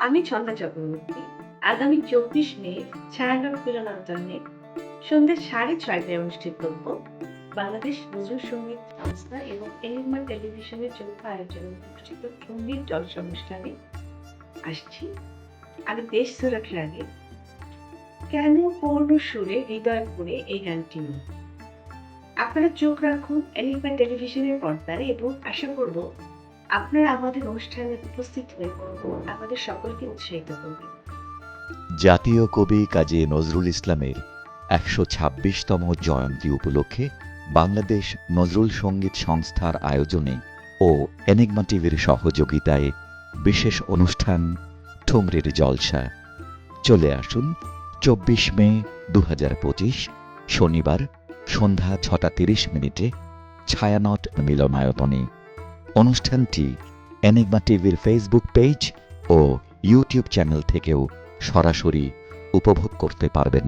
আমি ছন্দা চক্রবর্তী। আগামী চব্বিশ মে ছায়ানট মিলনায়তনে সন্ধ্যে সাড়ে ছয়টায় অনুষ্ঠিত হব বাংলাদেশ নজরুল সংগীত সংস্থা এবং এলিমা টেলিভিশনের যৌথ আয়োজনে অনুষ্ঠিত সংগীত জলসা অনুষ্ঠানে আসছি। আমি দেশ সুরক্ষার আগে কেন পূর্ণ সুরে হৃদয় করে এই গানটি আপনারা চোখ রাখুন এলিমা টেলিভিশনের পর্দায় এবং আশা করব আপনারা আমাদের অনুষ্ঠানে উপস্থিত হয়ে আমাদের সকলকে উৎসাহিত করবেন জাতীয় কবি কাজী নজরুল ইসলামের একশো ছাব্বিশতম জয়ন্তী উপলক্ষে বাংলাদেশ নজরুল সংগীত সংস্থার আয়োজনে ও এনিগমা টিভির সহযোগিতায় বিশেষ অনুষ্ঠান ঠুংরির জলসা। চলে আসুন চব্বিশ মে দু হাজার পঁচিশ শনিবার সন্ধ্যা ছটা তিরিশ মিনিটে ছায়ানট মিলনায়তনে। অনুষ্ঠানটি এনিগমা টিভির ফেসবুক পেজ ও ইউটিউব চ্যানেল থেকেও সরাসরি উপভোগ করতে পারবেন।